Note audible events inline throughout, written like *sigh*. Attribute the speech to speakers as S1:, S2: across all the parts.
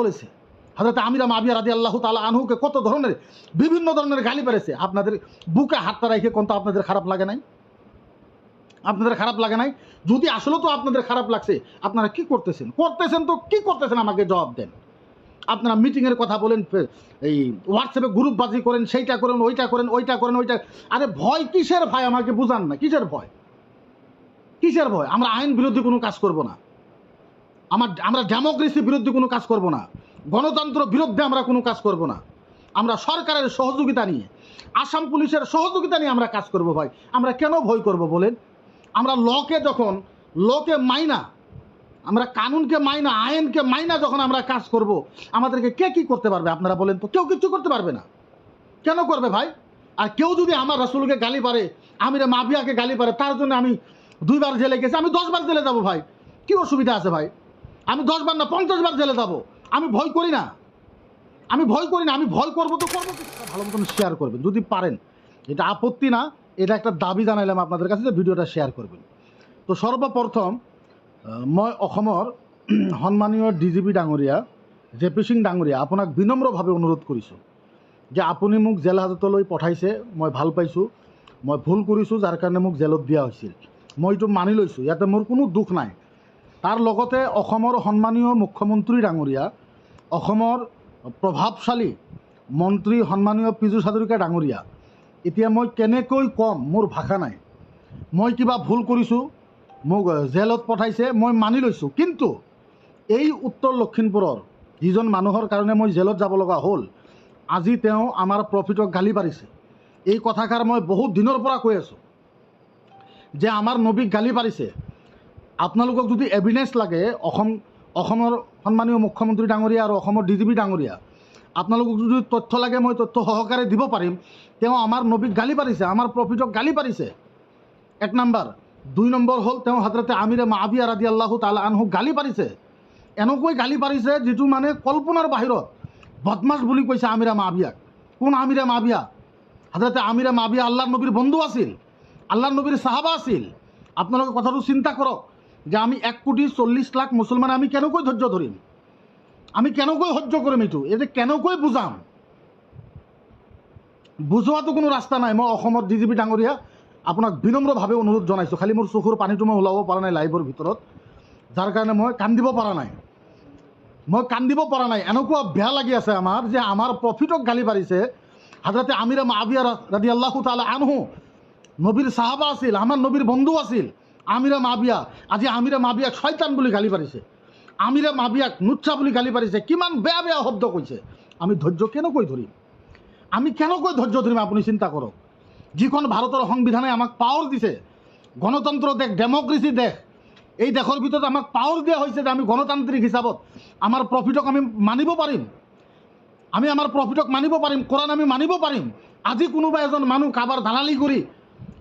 S1: বলেছে। হাজরত আমিরা মাবিয়া রাদি আল্লাহ তালা আনহুকে কত ধরনের, বিভিন্ন ধরনের গালি পেরেছে আপনাদের বুকে হাতটা রেখে কোনটা আপনাদের খারাপ লাগে নাই? আপনাদের খারাপ লাগে নাই? যদি আসলে তো আপনাদের খারাপ লাগছে, আপনারা কি করতেছেন? করতেছেন তো কি করতেছেন আমাকে জবাব দেন। আপনারা মিটিংয়ের কথা বলেন এই হোয়াটসঅ্যাপে গ্রুপ বাজি করেন, সেইটা করেন, ওইটা করেন ওইটা করেন, ওইটা আরে ভয় কিসের ভয় আমাকে বুঝান না, কিসের ভয়? কিসের ভয়? আমরা আইন বিরোধী কোনো কাজ করব না। আমার, আমরা ডেমোক্রেসি বিরুদ্ধে কোনো কাজ করব না। গণতন্ত্র বিরুদ্ধে আমরা কোনো কাজ করব না। আমরা সরকারের সহযোগিতা নিয়ে, আসাম পুলিশের সহযোগিতা নিয়ে আমরা কাজ করব ভাই। আমরা কেন ভয় করব বলেন? আমরা লকে যখন, লকে মাইনা, আমরা কানুনকে মাইনা, আইনকে মাইনা যখন আমরা কাজ করব, আমাদেরকে কে কি করতে পারবে আপনারা বলেন তো? কেউ কিচ্ছু করতে পারবে না। কেন করবে ভাই? আর কেউ যদি আমার রাসুলকে গালি পারে, আমিরে মাফিয়াকে গালি পারে, তার জন্য আমি দুইবার জেলে গেছি, আমি দশবার জেলে যাব ভাই। কি অসুবিধা আছে ভাই? আমি দশবার না পঞ্চাশ বার জেলে যাব। আমি ভয় করি না। আমি ভয় করি না, আমি ভয় করব তো করব? ভালো মতন শেয়ার করবেন, যদি পারেন। এটা আপত্তি না, এটা একটা দাবি জানাইলাম আপনাদের কাছে যে ভিডিওটা শেয়ার করবেন। তো সর্বপ্রথম মই অসমৰ *clears throat* সন্মানীয় ডি জি পি ডাঙৰীয়া, জে পি সিং ডাঙৰীয়া, আপোনাক বিনম্ৰভাৱে অনুৰোধ কৰিছোঁ যে আপুনি মোক জেল হাজতলৈ পঠাইছে, মই ভালো পাইছোঁ, মই ভুল কৰিছোঁ, যাৰ কাৰণে মোক জেলত দিয়া হৈছিল। মই এইটো মানি লৈছোঁ, ইয়াতে মোৰ কোনো দুখ নাই। তাৰ লগতে অসমৰ সন্মানীয় মুখ্যমন্ত্ৰী ডাঙৰীয়া অসমৰ প্ৰভাৱশালী মন্ত্ৰী সন্মানীয় পীযুষ হাজৰিকা ডাঙৰীয়া। এতিয়া মই কেনেকৈ ক'ম মোৰ ভাষা নাই। মই কিবা ভুল কৰিছোঁ মোক জেলত পঠাইছে মই মানি লৈছোঁ। কিন্তু এই উত্তৰ লখিমপুৰৰ যিজন মানুহৰ কাৰণে মই জেলত যাব লগা হ'ল আজি তেওঁ আমাৰ প্ৰফিটক গালি পাৰিছে। এই কথাষাৰ মই বহুত দিনৰ পৰা কৈ আছোঁ। যে আমাৰ নবীক গালি পাৰিছে। আপোনালোকক যদি এভিডেঞ্চ লাগে, অসম, অসমৰ সন্মানীয় মুখ্যমন্ত্ৰী ডাঙৰীয়া আৰু অসমৰ ডি জি পি ডাঙৰীয়া, আপোনালোকক যদি তথ্য লাগে, মই তথ্য সহকাৰে দিব পাৰিম। তেওঁ আমাৰ নবীক গালি পাৰিছে, আমাৰ প্ৰফিটক গালি পাৰিছে। এক নম্বৰ। দুই নম্বৰ হ'ল, তেওঁ হাজৰতে আমিৰে মাবিয়া ৰাদি আল্লাহ তালা আনহুক গালি পাৰিছে। এনেকৈ গালি পাৰিছে, যিটো মানে কল্পনাৰ বাহিৰত। বদমাছ বুলি কৈছে আমিৰা মাবিয়াক কোন আমিৰা মাবিয়া হাজৰতে আমিৰা মাবিয়া আল্লাহ নবীৰ বন্ধু আছিল। আল্লাহ নবীৰ চাহাবা আছিল। আপোনালোকে কথাটো চিন্তা কৰক। যে আমি এক কোটি চল্লিছ লাখ মুছলমানে আমি কেনেকৈ ধৈৰ্য ধৰিম? আমি কেনেকৈ সহ্য কৰিম এইটো? এই যে কেনেকৈ বুজাম? বুজোৱাটো কোনো ৰাস্তা নাই। মই অসমত ডি জি পি ডাঙৰীয়া আপোনাক বিনম্ৰভাৱে অনুৰোধ জনাইছোঁ। খালি মোৰ চকুৰ পানীটো মই ওলাব পৰা নাই লাইভৰ ভিতৰত। যাৰ কাৰণে মই কান্দিব পৰা নাই। মই কান্দিব পৰা নাই। এনেকুৱা বেয়া লাগি আছে আমাৰ যে আমাৰ প্ৰফিটক গালি পাৰিছে হাজৰতে আমিৰা মাবিয়া ৰাদি আল্লাহ তালা আনহু। নবীৰ চাহাবা আছিল, আমাৰ নবীৰ বন্ধু আছিল। আমিৰা মাবিয়া, আজি আমিৰা মাবিয়াক ছয়তান বুলি গালি পাৰিছে। আমিৰা মাবিয়াক নুচ্ছা বুলি গালি পাৰিছে, কিমান বেয়া বেয়া শব্দ কৈছে। আমি ধৈৰ্য কেনেকৈ ধৰিম? আমি কেনেকৈ ধৈৰ্য ধৰিম, আপুনি চিন্তা কৰক। যিখন ভাৰতৰ সংবিধানে আমাক পাৱাৰ দিছে, গণতন্ত্ৰ দেশ ডেমক্ৰেচি দেশ, এই দেশৰ ভিতৰত আমাক পাৱাৰ দিয়া হৈছে যে আমি গণতান্ত্ৰিক হিচাপত আমাৰ প্ৰফিটক আমি মানিব পাৰিম। আমি আমাৰ প্ৰফিটক মানিব পাৰিম, কোৰাণ আমি মানিব পাৰিম। আজি কোনোবা এজন মানুহ কাৰোবাৰ দালালি কৰি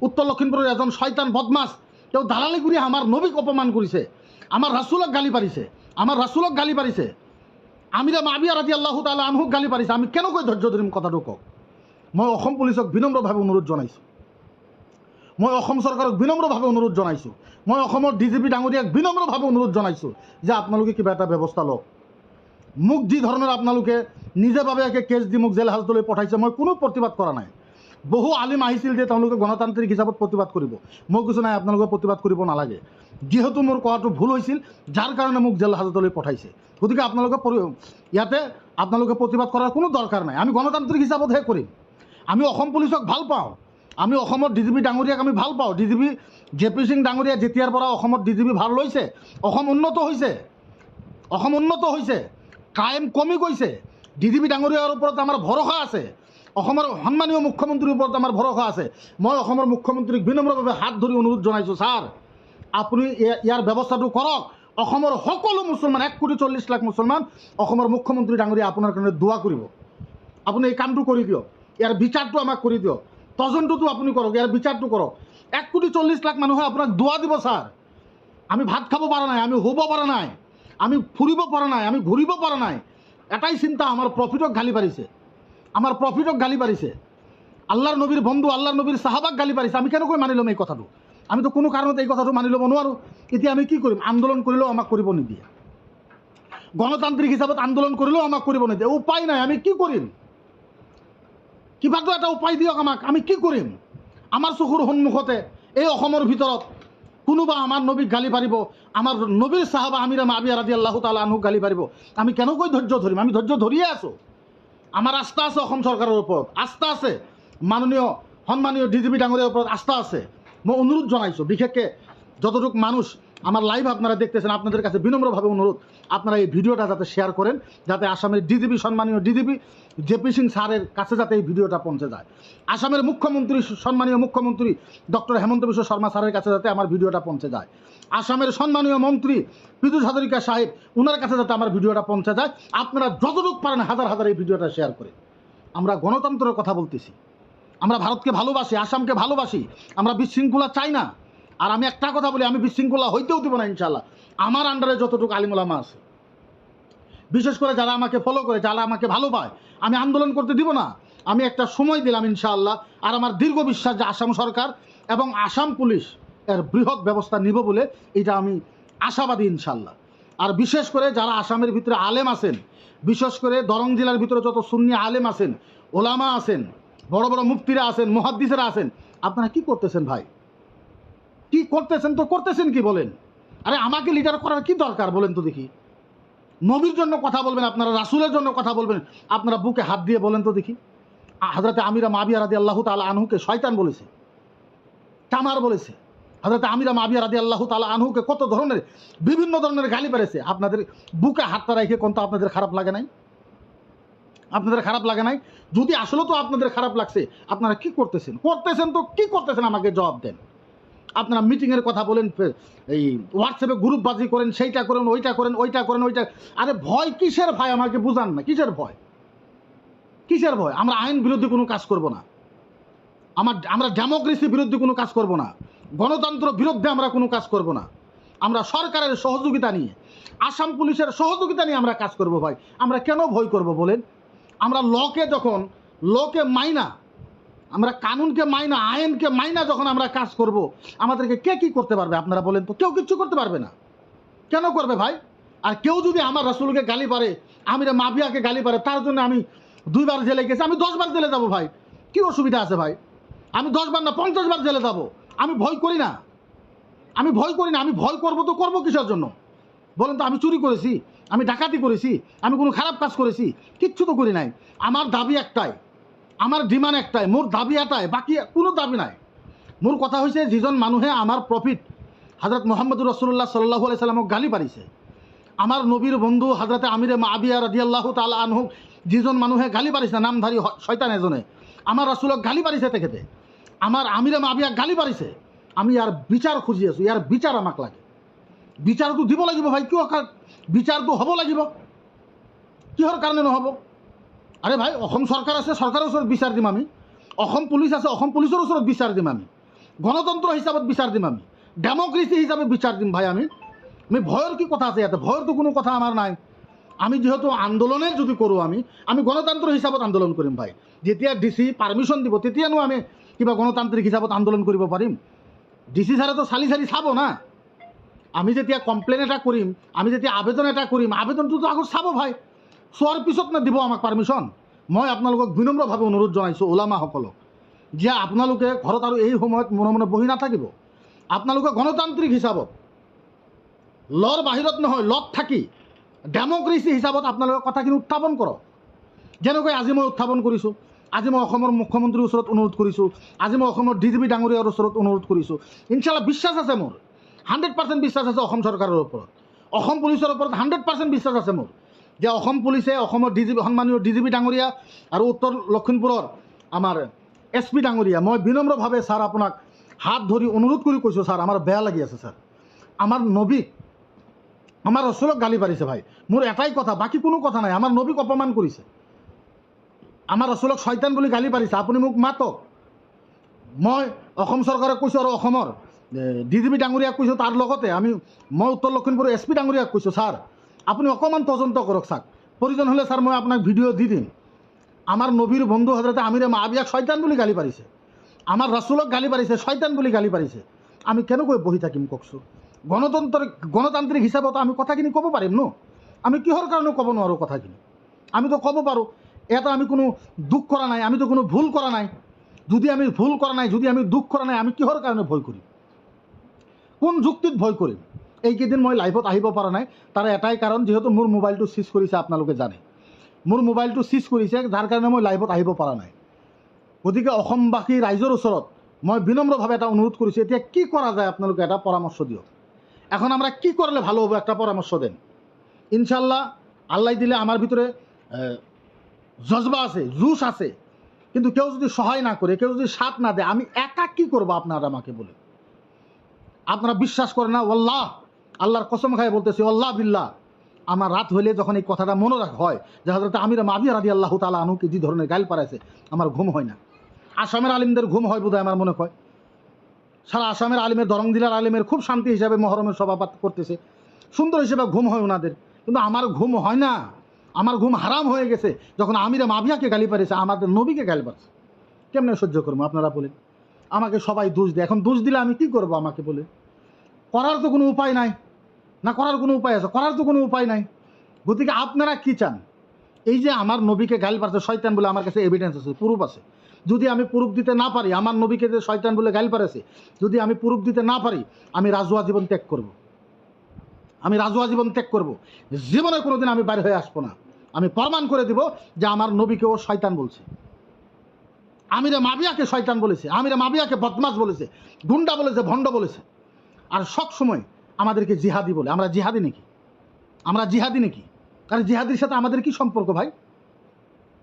S1: উত্তৰ লখিমপুৰৰ এজন ছয়তান বদমাছ তেওঁ দালালি কৰি আমাৰ নবীক অপমান কৰিছে, আমাৰ ৰাচুলক গালি পাৰিছে, আমাৰ ৰাচুলক গালি পাৰিছে, আমিৰা মাবিয়া ৰাজি আল্লাহ তালা আনহুক গালি পাৰিছে, আমি কেনেকৈ ধৈৰ্য ধৰিম কথাটো কওক? মই অসম পুলিচক বিনম্ৰভাৱে অনুৰোধ জনাইছোঁ। মই অসম চৰকাৰক বিনম্ৰভাৱে অনুৰোধ জনাইছোঁ। মই অসমৰ ডি জি পি ডাঙৰীয়াক বিনম্ৰভাৱে অনুৰোধ জনাইছোঁ যে আপোনালোকে কিবা এটা ব্যৱস্থা লওক। মোক যি ধৰণৰ আপোনালোকে নিজাভাৱে কেছ দি মোক জেল হাজতলৈ পঠাইছে, মই কোনো প্ৰতিবাদ কৰা নাই। বহু আলিম আহিছিল যে তেওঁলোকে গণতান্ত্ৰিক হিচাপত প্ৰতিবাদ কৰিব। মই কৈছোঁ নাই আপোনালোকে প্ৰতিবাদ কৰিব নালাগে। যিহেতু মোৰ কোৱাটো ভুল হৈছিল যাৰ কাৰণে মোক জেল হাজতলৈ পঠাইছে। গতিকে আপোনালোকে ইয়াতে আপোনালোকে প্ৰতিবাদ কৰাৰ কোনো দৰকাৰ নাই। আমি গণতান্ত্ৰিক হিচাপতহে কৰিম। আমি অসম পুলিচক ভাল পাওঁ। আমি অসমৰ ডি জি পি ডাঙৰীয়াক আমি ভাল পাওঁ। D G P J P Singh ডাঙৰীয়া যেতিয়াৰ পৰা অসমত ডি জি পি ভাল লৈছে অসম উন্নত হৈছে। অসম উন্নত হৈছে। ক্ৰাইম কমি গৈছে। ডি জি পি ডাঙৰীয়াৰ ওপৰত আমাৰ ভৰসা আছে। অসমৰ সন্মানীয় মুখ্যমন্ত্ৰীৰ ওপৰত আমাৰ ভৰসা আছে। মই অসমৰ মুখ্যমন্ত্ৰীক বিনম্ৰভাৱে হাত ধৰি অনুৰোধ জনাইছোঁ, ছাৰ। আপুনি ইয়া- ইয়াৰ ব্যৱস্থাটো কৰক। অসমৰ সকলো মুছলমান, এক কোটি চল্লিছ লাখ মুছলমান অসমৰ মুখ্যমন্ত্ৰী ডাঙৰীয়া আপোনাৰ কাৰণে দোৱা কৰিব। আপুনি এই কামটো কৰি দিয়ক। ইয়াৰ বিচাৰটো আমাক কৰি দিয়ক। তদন্তটো আপুনি কৰক, ইয়াৰ বিচাৰটো কৰক। এক কোটি চল্লিছ লাখ মানুহে আপোনাক দোৱা দিব, ছাৰ। আমি ভাত খাব পৰা নাই, আমি শুব পৰা নাই, আমি ফুৰিব পৰা নাই, আমি ঘূৰিব পৰা নাই। এটাই চিন্তা, আমাৰ প্ৰফিটক গালি পাৰিছে। আমাৰ প্ৰফিটক গালি পাৰিছে আল্লাহৰ নবীৰ বন্ধু আল্লাহৰ নবীৰ চাহাবাক গালি পাৰিছে আমি কেনেকৈ মানি ল'ম এই কথাটো? আমিতো কোনো কাৰণত এই কথাটো মানি ল'ব নোৱাৰোঁ। এতিয়া আমি কি কৰিম? আন্দোলন কৰিলেও আমাক কৰিব নিদিয়ে। গণতান্ত্রিক হিসাবে আন্দোলন করলেও আমাকে করিব না উপায় নাই, আমি কি করিম কিবাটো এটা উপায় দিয়ক আমাক। আমি কি কৰিম? আমাৰ চকুৰ সন্মুখতে এই অসমৰ ভিতৰত কোনোবা আমাৰ নবীক গালি পাৰিব, আমাৰ নবীৰ চাহাবা আমিৰা মাবিয়া ৰাজি আল্লাহ তালা আনহুক গালি পাৰিব। আমি কেনেকৈ ধৈৰ্য ধৰিম? আমি ধৈৰ্য ধৰিয়ে আছোঁ। আমাৰ আস্থা আছে অসম চৰকাৰৰ ওপৰত। আস্থা আছে। মাননীয়, সন্মানীয় ডি জি পি ডাঙৰীয়াৰ ওপৰত আস্থা আছে। মই অনুৰোধ জনাইছোঁ, বিশেষকৈ যতটুক মানুষ আমার লাইভ আপনারা দেখতেছেন, আপনাদের কাছে বিনম্রভাবে অনুরোধ, আপনারা এই ভিডিওটা যাতে শেয়ার করেন, যাতে আসামের ডিজিপি সম্মানীয় ডিজিপি, জেপি সিং স্যারের কাছে যাতে এই ভিডিওটা পৌঁছে যায়। আসামের মুখ্যমন্ত্রী সম্মানীয় মুখ্যমন্ত্রী ডক্টর হেমন্ত বিশ্ব শর্মা স্যারের কাছে যাতে আমার ভিডিওটা পৌঁছে যায়। আসামের সম্মানীয় মন্ত্রী পীযুষ হাজরিকা সাহেব ওনার কাছে যাতে আমার ভিডিওটা পৌঁছে যায়। আপনারা যতটুকু পারেন হাজার হাজার এই ভিডিওটা শেয়ার করে। আমরা গণতন্ত্রের কথা বলতেছি। আমরা ভারতকে ভালোবাসি, আসামকে ভালোবাসি। আমরা বিশৃঙ্খলা চাই না। আর আমি একটা কথা বলি, আমি বিশৃঙ্খলা হইতেও দিব না ইনশাল্লাহ আমার আন্ডারে যতটুকু আলিমুলামা আছে। বিশেষ করে যারা আমাকে ফলো করে, যারা আমাকে ভালো পায় আমি আন্দোলন করতে দিব না। আমি একটা সময় দিলাম, ইনশাআল্লাহ। আর আমার দীর্ঘ বিশ্বাস যে আসাম সরকার এবং আসাম পুলিশ এর বৃহৎ ব্যবস্থা নিব বলে এটা আমি আশাবাদী ইনশাল্লাহ আর বিশেষ করে যারা আসামের ভিতরে আলেম আছেন, বিশেষ করে দরং জেলার ভিতরে যত সুন্নি আলেম আছেন, ওলামা আছেন, বড় বড় মুফতিরা আছেন, মুহাদ্দিসেরা আছেন, আপনারা কি করতেছেন ভাই? কি করতেছেন তো করতেছেন কি বলেন? আরে আমাকে লিডার করার কি দরকার বলেন তো দেখি। নবীর জন্য কথা বলবেন আপনারা, রাসুলের জন্য কথা বলবেন, আপনারা বুকে হাত দিয়ে বলেন তো দেখি। হাজরাতে আমিরা মাবিয়া রাদি আল্লাহ তালা আনহুকে শয়তান বলেছে, কামার বলেছে। হাজরাতে আমিরা মাবিয়া রাদি আল্লাহ তালা আনহুকে কত ধরনের, বিভিন্ন ধরনের গালি পেরেছে আপনাদের বুকে হাতটা রেখে কোন তো আপনাদের খারাপ লাগে নাই? আপনাদের খারাপ লাগে নাই? যদি আসলে তো আপনাদের খারাপ লাগছে, আপনারা কি করতেছেন? করতেছেন তো কি করতেছেন আমাকে জবাব দেন। আপনারা মিটিংয়ের কথা বলেন এই হোয়াটসঅ্যাপে গ্রুপ বাজি করেন, সেইটা করেন, ওইটা করেন ওইটা করেন, ওইটা আরে ভয় কিসের ভয় আমাকে বুঝান না? কিসের ভয়? কিসের ভয়? আমরা আইন বিরোধী কোনো কাজ করব না। আমার, আমরা ডেমোক্রেসি বিরুদ্ধে কোনো কাজ করব না। গণতন্ত্র বিরুদ্ধে আমরা কোনো কাজ করব না। আমরা সরকারের সহযোগিতা নিয়ে, আসাম পুলিশের সহযোগিতা নিয়ে আমরা কাজ করব ভাই। আমরা কেন ভয় করব বলেন? আমরা লকে যখন, লকে মাইনা, আমরা কানুনকে মাইনা, আইনকে মাইনা যখন আমরা কাজ করব, আমাদেরকে কে কি করতে পারবে আপনারা বলেন তো? কেউ কিচ্ছু করতে পারবে না। কেন করবে ভাই? আর কেউ যদি আমার রাসুলকে গালি পারে, আমিরে মাফিয়াকে গালি পারে, তার জন্য আমি দুইবার জেলে গেছি, আমি দশবার জেলে যাব ভাই। কি অসুবিধা আছে ভাই? আমি দশবার না পঞ্চাশ বার জেলে যাব। আমি ভয় করি না। আমি ভয় করি না, আমি ভয় করব তো করব কিসের জন্য? বলেন তো, আমি চুরি করেছি, আমি ডাকাতি করেছি, আমি কোনো খারাপ কাজ করেছি, কিচ্ছু তো করি নাই। আমার দাবি একটাই, আমার ডিমান্ড একটাই মোৰ দাবি এটাই, বাকী কোনো দাবি নাই। মোৰ কথা হৈছে যিজন মানুহে আমাৰ প্ৰফিট হাজৰত মোহাম্মদুৰ ৰচুল্লাহ চাল্লাহু আলাই সাল্লামক গালি পাৰিছে আমাৰ নবীৰ বন্ধু হাজৰতে আমিৰে মাবিয়া ৰাদি আল্লাহ তালা আনহুক যিজন মানুহে গালি পাৰিছে নামধাৰী হ- শয়তান এজনে আমাৰ ৰাচুলক গালি পাৰিছে তেখেতে। আমাৰ আমিৰে মাবিয়াক গালি পাৰিছে আমি ইয়াৰ বিচাৰ খুজি আছোঁ ইয়াৰ বিচাৰ আমাক লাগে। বিচাৰটো দিব লাগিব ভাই কিয় বিচাৰটো হ'ব লাগিব। কিহৰ কাৰণে নহ'ব? আৰে ভাই, অসম চৰকাৰ আছে, চৰকাৰৰ ওচৰত বিচাৰ দিম আমি। অসম পুলিচ আছে, অসম পুলিচৰ ওচৰত বিচাৰ দিম আমি। গণতন্ত্ৰ হিচাপত বিচাৰ দিম আমি। ডেমক্ৰেচি হিচাপে বিচাৰ দিম ভাই আমি। আমি ভয়ৰ কি কথা আছে ইয়াতে? ভয়ৰতো কোনো কথা আমাৰ নাই। আমি যিহেতু আন্দোলনে যদি কৰোঁ আমি আমি গণতন্ত্ৰ হিচাপত আন্দোলন কৰিম ভাই। যেতিয়া ডি চি পাৰ্মিশ্যন দিব, তেতিয়ানো আমি কিবা গণতান্ত্ৰিক হিচাপত আন্দোলন কৰিব পাৰিম। ডি চি ছাৰেতো চালি চালি চাব না। আমি যেতিয়া কমপ্লেইন এটা কৰিম আমি যেতিয়া আবেদন এটা কৰিম আবেদনটোতো আগত চাব ভাই। চোৱাৰ পিছত নে দিব আমাক পাৰ্মিশ্যন মই আপোনালোকক বিনম্ৰভাৱে অনুৰোধ জনাইছোঁ ওলামাসকলক যে আপোনালোকে ঘৰত আৰু এই সময়ত মনে মনে বহি নাথাকিব। আপোনালোকে গণতান্ত্ৰিক হিচাপত লৰ বাহিৰত নহয় লত থাকি ডেমক্ৰেচি হিচাপত আপোনালোকে কথাখিনি উত্থাপন কৰক। যেনেকৈ আজি মই উত্থাপন কৰিছোঁ আজি মই অসমৰ মুখ্যমন্ত্ৰীৰ ওচৰত অনুৰোধ কৰিছোঁ, আজি মই অসমৰ ডি জি পি ডাঙৰীয়াৰ ওচৰত অনুৰোধ কৰিছোঁ। ইনশাল্লাহ বিশ্বাস আছে মোৰ, হাণ্ড্ৰেড পাৰ্চেণ্ট বিশ্বাস আছে অসম চৰকাৰৰ ওপৰত। অসম পুলিচৰ ওপৰত হাণ্ড্ৰেড পাৰ্চেণ্ট বিশ্বাস আছে মোৰ, যে অসম পুলিচে অসমৰ ডি জি পি, সন্মানীয় ডি জি পি ডাঙৰীয়া আৰু উত্তৰ লখিমপুৰৰ আমাৰ এছ পি ডাঙৰীয়া, মই বিনম্ৰভাৱে ছাৰ আপোনাক হাত ধৰি অনুৰোধ কৰি কৈছোঁ ছাৰ, আমাৰ বেয়া লাগি আছে ছাৰ। আমাৰ নবীক আমাৰ ৰচুলক গালি পাৰিছে ভাই, মোৰ এটাই কথা, বাকী কোনো কথা নাই, আমাৰ নবীক অপমান কৰিছে। আমাৰ ৰচুলক শয়তান বুলি গালি পাৰিছে। আপুনি মোক মাতক। মই অসম চৰকাৰক কৈছোঁ আৰু অসমৰ ডি জি পি ডাঙৰীয়াক কৈছোঁ তাৰ লগতে। আমি, মই উত্তৰ লখিমপুৰৰ এছ পি ডাঙৰীয়াক কৈছোঁ, ছাৰ। আপুনি অকণমান তদন্ত কৰক চাওক প্ৰয়োজন হ'লে, ছাৰ, মই আপোনাক ভিডিঅ' দি দিম। আমাৰ নবীৰ বন্ধু হাজৰতে আমিৰে মাবিয়াক শয়তান বুলি গালি পাৰিছে। আমাৰ ৰাচুলক গালি পাৰিছে, শয়তান বুলি গালি পাৰিছে। আমি কেনেকৈ বহি থাকিম কওকচোন? গণতন্ত্ৰ গণতান্ত্ৰিক হিচাপত আমি কথাখিনি ক'ব পাৰিম ন? আমি কিহৰ কাৰণে ক'ব নোৱাৰোঁ কথাখিনি? আমি তো ক'ব পাৰোঁ। এটা আমি কোনো দুখ কৰা নাই, আমি তো কোনো ভুল কৰা নাই। যদি আমি ভুল কৰা নাই, যদি আমি দুখ কৰা নাই, আমি কিহৰ কাৰণে ভয় কৰিম? কোন যুক্তিত ভয় কৰিম? এইকেইদিন মই লাইভত আহিব পৰা নাই। তাৰ এটাই কাৰণ, যিহেতু মোৰ মোবাইলটো চিজ কৰিছে, আপোনালোকে জানে। মোৰ মোবাইলটো চিজ কৰিছে, যাৰ কাৰণে মই লাইভত আহিব পৰা নাই। গতিকে অসমবাসী ৰাইজৰ ওচৰত মই বিনম্ৰভাৱে এটা অনুৰোধ কৰিছোঁ, এতিয়া কি কৰা যায় আপোনালোকে এটা পৰামৰ্শ দিয়ক। এখন আমরা কি করলে ভালো হব, একটা পরামর্শ দেন। ইনশাল্লাহ আল্লাহ দিলে আমার ভিতরে জজবা আছে, জুস আছে। কিন্তু কেউ যদি সহায় না করে, কেউ যদি সাথ না দেয়, আমি একা কি করব, আপনারা আমাকে বলে? আপনারা বিশ্বাস করেন না ওল্লাহ আল্লাহর কসম খায় বলতেছি আল্লাহ বিল্লাহ। আমার রাত হইলে যখন এই কথাটা মনে রাখ হয়, যে হজরত আমির মাবিয়া রাদি আল্লাহ তালা আনুকে যে ধরনের গাইল পারাইছে আমার ঘুম হয় না। আসামের আলিমদের ঘুম হয় বোধহয় আমার মনে হয়। সারা আসামের আলিমের, দরং জেলার আলিমের খুব শান্তি হিসাবে মহরমের সভাপাত করতেছে। সুন্দর হিসেবে ঘুম হয় ওনাদের, কিন্তু আমার ঘুম হয় না। আমার ঘুম হারাম হয়ে গেছে, যখন আমিরা মাভিয়াকে গালি পারিয়েছে আমাদের নবীকে গালি পারছে। কেমনে সহ্য করব আপনারা বলেন? আমাকে সবাই দোষ দেয়। এখন দোষ দিলে আমি কি করব আমাকে বলে? করার তো কোনো উপায় নাই। না, করার কোনো উপায় আছে? করার তো কোনো উপায় নাই। গতিকে আপনারা কি চান? এই যে আমার নবীকে গালি পারছে, শয়তান বলে আমার কাছে এভিডেন্স আছে প্রুফ আছে। যদি আমি প্রুফ দিতে না পারি, আমার নবীকে যে শয়তান বলে গালি পারেছে, যদি আমি প্রুফ দিতে না পারি, আমি রাজুয়া জীবন ত্যাগ করব। আমি রাজুয়া জীবন ত্যাগ করব। জীবনে কোনোদিন আমি বাইরে হয়ে আসব না। আমি প্রমাণ করে দিব যে আমার নবীকে ও শয়তান বলছে। আমিরে মাবিয়াকে শয়তান বলেছে, আমিরে মাবিয়াকে বদমাস বলেছে, গুন্ডা বলেছে, ভণ্ড বলেছে। আর সব সময় আমাদেরকে জিহাদি বলে। আমরা জিহাদি নাকি? আমরা জিহাদি নাকি? কারণ জিহাদির সাথে আমাদের কি সম্পর্ক ভাই?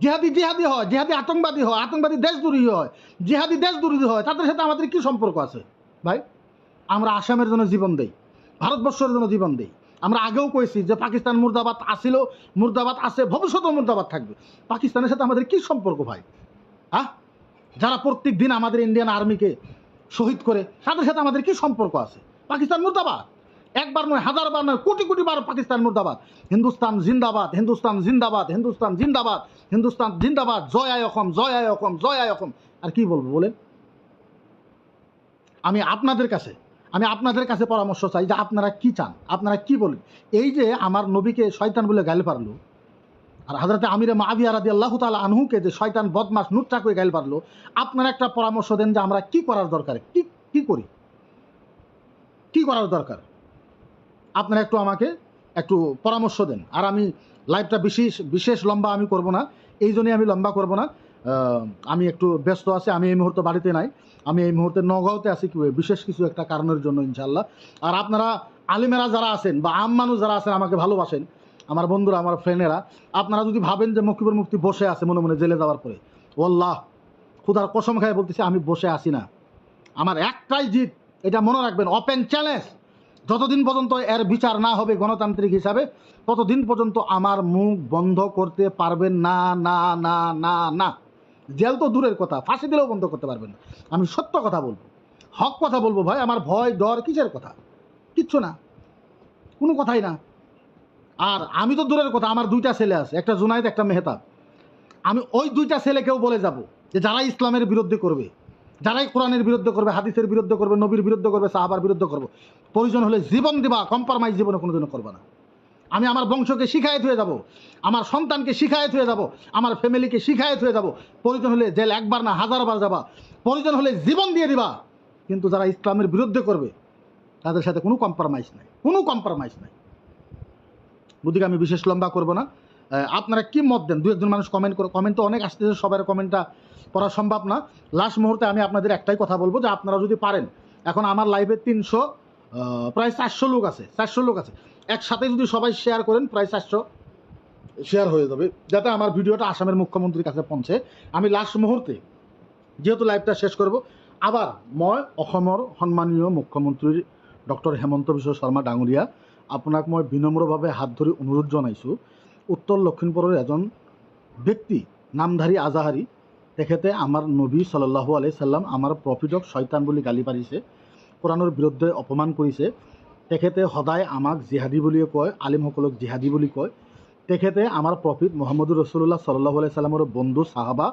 S1: জিহাদি জিহাদি হয়, জিহাদি আতঙ্কবাদী হয়, আতঙ্কবাদী দেশ দেশদ্রোহী হয়, জিহাদি দেশ দেশদ্রোহী হয়, তাদের সাথে আমাদের কি সম্পর্ক আছে ভাই? আমরা আসামের জন্য জীবন দেই। ভারতবর্ষের জন্য জীবন দেই। আমরা আগেও কয়েছি যে পাকিস্তান মুর্দাবাদ আসিল, মুর্দাবাদ আছে, ভবিষ্যতেও মুর্দাবাদ থাকবে। পাকিস্তানের সাথে আমাদের কি সম্পর্ক ভাই? হ্যাঁ? যারা প্রত্যেক দিন আমাদের ইন্ডিয়ান আর্মিকে শহীদ করে, তাদের সাথে আমাদের কি সম্পর্ক আছে? পাকিস্তান মুর্দাবাদ? একবার নয়, হাজারবার নয়, কোটি কোটি বার পাকিস্তান মুর্দাবাদ। হিন্দুস্তান জিন্দাবাদ হিন্দুস্তান জিন্দাবাদ হিন্দুস্তান জিন্দাবাদ হিন্দুস্তান জিন্দাবাদ, জয় আয় অসম, জয় আয় অসম, জয় আয় অসম। আর কি বলব বলেন? আমি আপনাদের কাছে আমি আপনাদের কাছে পরামর্শ চাই যে আপনারা কি চান, আপনারা কি বলেন? এই যে আমার নবীকে শয়তান বলে গাইল পারল, আর হাজরতে আমিরে মাবিয়া রাদি আল্লাহ তালা আনহুকে যে শয়তান বদমাস নুটটা করে গাইল পারল, আপনারা একটা পরামর্শ দেন যে আমরা কি করার দরকার, কি কি করি? কি করার দরকার? আপনারা একটু আমাকে একটু পরামর্শ দেন। আর আমি লাইভটা বিশেষ বিশেষ লম্বা আমি করব না, এই জন্যই আমি লম্বা করব না। আমি একটু ব্যস্ত আছি, আমি এই মুহূর্তে বাড়িতে নাই। আমি এই মুহূর্তে নগাঁওতে আছি কি বিশেষ কিছু একটা কারণের জন্য ইনশাল্লাহ আর আপনারা আলিমেরা যারা আছেন বা আম মানুষ যারা আছেন, আমাকে ভালোবাসেন, আমার বন্ধুরা, আমার ফ্রেন্ডেরা, আপনারা যদি ভাবেন যে মকিবুর মুক্তি বসে আছে মনে মনে জেলে যাওয়ার পরে ওল্লাহ খুদার কসম খায় বলতেছি, আমি বসে আছি না। আমার একটাই জিত এটা মনে রাখবেন ওপেন চ্যালেঞ্জ যতদিন পর্যন্ত এর বিচার না হবে গণতান্ত্রিক হিসাবে, ততদিন পর্যন্ত আমার মুখ বন্ধ করতে পারবেন না না না না না। জেল তো দূরের কথা, ফাঁসি দিলেও বন্ধ করতে পারবেন আমি সত্য কথা বলব। হক কথা বলব ভাই, আমার ভয়, ডর কিসের কথা? কিচ্ছু না। কোনো কথাই না। আর আমি তো দূরের কথা, আমার দুইটা ছেলে আছে, একটা জুনাইদ, একটা মেহতাব। আমি ওই দুইটা ছেলেকেও বলে যাব যে যারা ইসলামের বিরুদ্ধে করবে, যারাই কোরআনের বিরুদ্ধে করবে, হাদিসের বিরুদ্ধে করবে, নবীর বিরুদ্ধে করবে, সাহাবার বিরুদ্ধে করবে, প্রয়োজন হলে জীবন দিবা কম্প্রোমাইজ জীবনে কোনোদিনও করবে না। আমি আমার বংশকে শিখায়ত হয়ে যাব, আমার সন্তানকে শিখায়ত হয়ে যাব, আমার ফ্যামিলিকে শিখায়ত হয়ে যাব। প্রয়োজন হলে জেল একবার না হাজারবার যাবা প্রয়োজন হলে জীবন দিয়ে দিবা। কিন্তু যারা ইসলামের বিরুদ্ধে করবে, তাদের সাথে কোনো কম্প্রোমাইজ নাই, কোনো কম্প্রোমাইজ নাই। বুদ্ধিকে আমি বিশেষ লম্বা করব না। আপনারা কি মত দেন? দু একজন মানুষ কমেন্ট করে। কমেন্ট তো অনেক আসতেছে সবার কমেন্টটা পড়া সম্ভব না। লাস্ট মুহূর্তে আমি আপনাদের একটাই কথা বলব যে আপনারা যদি পারেন, এখন আমার লাইভে তিনশো প্রায় চারশো লোক আছে, চারশো লোক আছে। একসাথে যদি সবাই শেয়ার করেন, প্রায় চারশো শেয়ার হয়ে যাবে। যাতে আমার ভিডিওটা আসামের মুখ্যমন্ত্রীর কাছে পৌঁছে। আমি লাস্ট মুহূর্তে যেহেতু লাইভটা শেষ করব, আবার মই অসমৰ সন্মানীয় মুখ্যমন্ত্ৰী ডক্টৰ হেমন্ত বিশ্ব শৰ্মা ডাঙৰীয়া, আপোনাক মই বিনম্ৰভাৱে হাত ধৰি অনুৰোধ জনাইছোঁ, উত্তৰ লখিমপুৰৰ এজন ব্যক্তি, নামধাৰী আজাহাৰী, তেখেতে আমাৰ নবী চল্লাহু আলাই চাল্লাম আমাৰ প্ৰফিটক ছয়তান বুলি গালি পাৰিছে কোৰাণৰ বিৰুদ্ধে অপমান কৰিছে। তেখেতে সদায় আমাক জিহাদী বুলিয়ে কয় আলিমসকলক জিহাদী বুলি কয়। তেখেতে আমাৰ প্ৰফিট মহম্মদুৰ ৰচুল্লাহ চল্লাহু আলাই চাল্লামৰ বন্ধু চাহাবা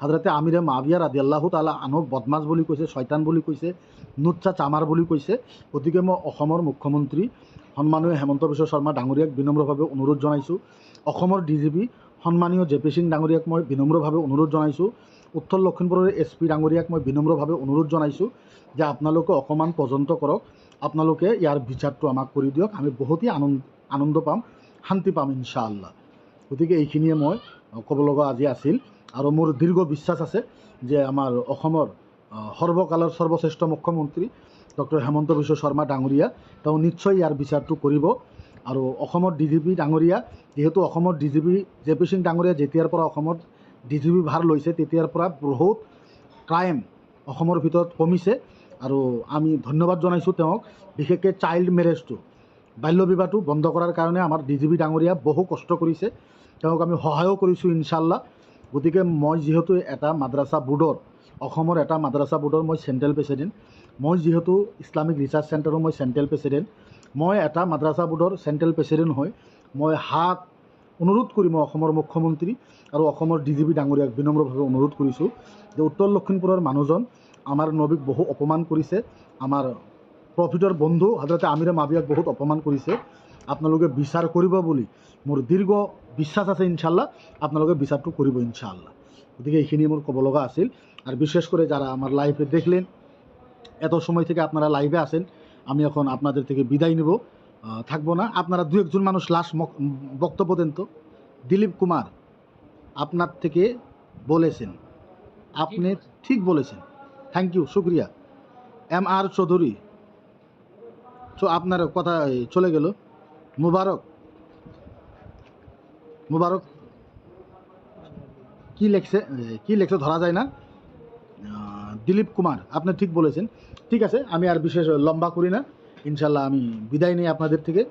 S1: হাজৰতে আমিৰে মাবিয়া ৰাদি আল্লাহু তালা আনক বদমাছ বুলি কৈছে ছয়তান বুলি কৈছে নুচ্চা চামাৰ বুলি কৈছে। গতিকে মই অসমৰ মুখ্যমন্ত্ৰী সন্মানীয় হেমন্ত বিশ্ব শৰ্মা ডাঙৰীয়াক বিনম্ৰভাৱে অনুৰোধ জনাইছোঁ। অসমৰ ডি জি পি সন্মানীয় জে পি সিং ডাঙৰীয়াক মই বিনম্ৰভাৱে অনুৰোধ জনাইছোঁ। উত্তৰ লখিমপুৰৰ এছ পি ডাঙৰীয়াক মই বিনম্ৰভাৱে অনুৰোধ জনাইছোঁ যে আপোনালোকে অকণমান তদন্ত কৰক। আপোনালোকে ইয়াৰ বিচাৰটো আমাক কৰি দিয়ক। আমি বহুতেই আনন্দ আনন্দ পাম শান্তি পাম ইনশাআল্লাহ। গতিকে এইখিনিয়ে মই ক'ব লগা আজি আছিল। আৰু মোৰ দীৰ্ঘ বিশ্বাস আছে যে আমাৰ অসমৰ সৰ্বকালৰ সৰ্বশ্ৰেষ্ঠ মুখ্যমন্ত্ৰী ডক্টৰ হেমন্ত বিশ্ব শৰ্মা ডাঙৰীয়া তেওঁ নিশ্চয় ইয়াৰ বিচাৰটো কৰিব। আৰু অসমৰ ডি জি পি ডাঙৰীয়া যিহেতু অসমৰ D G P J P Singh ডাঙৰীয়া যেতিয়াৰ পৰা অসমত ডি জি পি ভাৰ লৈছে তেতিয়াৰ পৰা বহুত ক্ৰাইম অসমৰ ভিতৰত কমিছে। আৰু আমি ধন্যবাদ জনাইছোঁ তেওঁক বিশেষকৈ চাইল্ড মেৰেজটো বাল্য বিবাহটো বন্ধ কৰাৰ কাৰণে আমাৰ ডি জি পি ডাঙৰীয়া বহু কষ্ট কৰিছে। তেওঁক আমি সহায়ো কৰিছোঁ ইনশাল্লাহ গতিকে মই যিহেতু এটা মাদ্ৰাছা বোৰ্ডৰ অসমৰ এটা মাদ্ৰাছা বোৰ্ডৰ মই চেণ্ট্ৰেল প্ৰেচিডেণ্ট মই যিহেতু ইছলামিক ৰিচাৰ্চ চেণ্টাৰৰ মই চেণ্ট্ৰেল প্ৰেচিডেণ্ট মই এটা মাদ্ৰাছা বোৰ্ডৰ চেণ্ট্ৰেল প্ৰেচিডেণ্ট হৈ মই হাত অনুৰোধ কৰিম অসমৰ মুখ্যমন্ত্ৰী আৰু অসমৰ ডি জি পি ডাঙৰীয়াক বিনম্ৰভাৱে অনুৰোধ কৰিছোঁ যে উত্তৰ লখিমপুৰৰ মানুহজন আমাৰ নবীক বহু অপমান কৰিছে। আমাৰ প্ৰফিটৰ বন্ধু হাজৰতে আমিৰে মাবিয়াক বহুত অপমান কৰিছে। আপোনালোকে বিচাৰ কৰিব বুলি। মোৰ দীৰ্ঘ বিশ্বাস আছে ইনশাল্লাহ আপোনালোকে বিচারটো কৰিব ইনশাআল্লাহ গতিকে এইখিনি মোৰ ক'ব লগা আছিল। আর বিশেষ করে যারা আমার লাইভে দেখলেন এত সময় থেকে আপনারা লাইভে আছেন আমি এখন আপনাদের থেকে বিদায় নেব। থাকব না। আপনারা দু একজন মানুষ লাস্ট বক্তব্য দেন তো। দিলীপ কুমার আপনার থেকে বলেছেন। আপনি ঠিক বলেছেন। থ্যাংক ইউ শুক্রিয়া। এম আর চৌধুরী আপনার কথা চলে গেল। মুবারক। মুবারক। কি লেখছে? কি লেখছে ধরা যায় না। দিলীপ কুমার, আপনি ঠিক বলেছেন। ঠিক আছে, আমি আর বিশেষ লম্বা করি না। ইনশাল্লাহ আমি বিদায় নিই আপনাদের থেকে।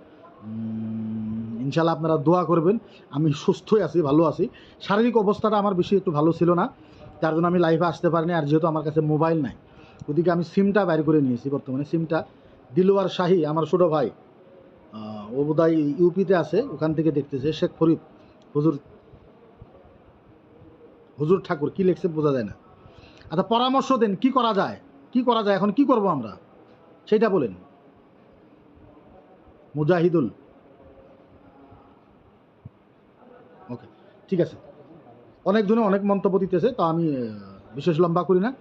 S1: ইনশাল্লাহ আপনারা দোয়া করবেন। আমি সুস্থই আছি, ভালো আছি। শারীরিক অবস্থাটা আমার বেশি একটু ভালো ছিল না। তার জন্য আমি লাইভে আসতে পারিনি আর যেহেতু আমার কাছে মোবাইল নাই। ওদিকে আমি সিমটা বাইর করে নিয়েছি বর্তমানে। সিমটা দিলওয়ার শাহী, আমার ছোটো ভাই। ও বোধহয় ইউপিতে আছে, ওখান থেকে দেখতেছে। শেখ ফরিদ, হুজুর হুজুর ঠাকুর, কি লিখছে বোঝা যায় না। আচ্ছা পরামর্শ দেন, কি করা যায়? কি করা যায়? এখন কি করব আমরা? সেটা বলেন। মুজাহিদুল। ওকে, ঠিক আছে। অনেকজনে অনেক মন্তব্য দিতেছে তো আমি বিশেষ লম্বা করি না।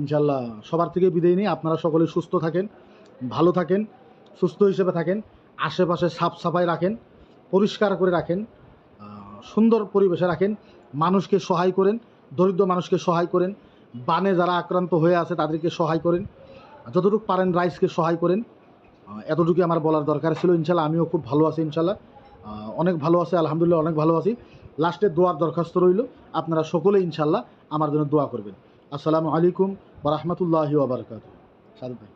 S1: ইনশাল্লাহ সবার থেকে বিদায় নিই। আপনারা সকলে সুস্থ থাকেন ভালো থাকেন সুস্থ হিসেবে থাকেন আশেপাশে সাফ সাফাই রাখেন পরিষ্কার করে রাখেন সুন্দর পরিবেশে রাখেন মানুষকে সহায় করেন দরিদ্র মানুষকে সহায় করেন বানে যারা আক্রান্ত হয়ে আছে তাদেরকে সহায় করেন যতটুকু পারেন রাইসকে সহায় করেন আহ, এতটুকু আমার বলার দরকার ছিল। ইনশাল্লাহ আমিও খুব ভালো আছি ইনশাল্লাহ। অনেক ভালো আছে আলহামদুলিল্লাহ অনেক ভালো আছি। লাস্টে দোয়ার দরখাস্ত রইল। আপনারা সকলে ইনশাল্লাহ আমার জন্য দোয়া করবেন। আসসালামু আলাইকুম বা রহমতুল্লাহি ওবরকাত ভাই।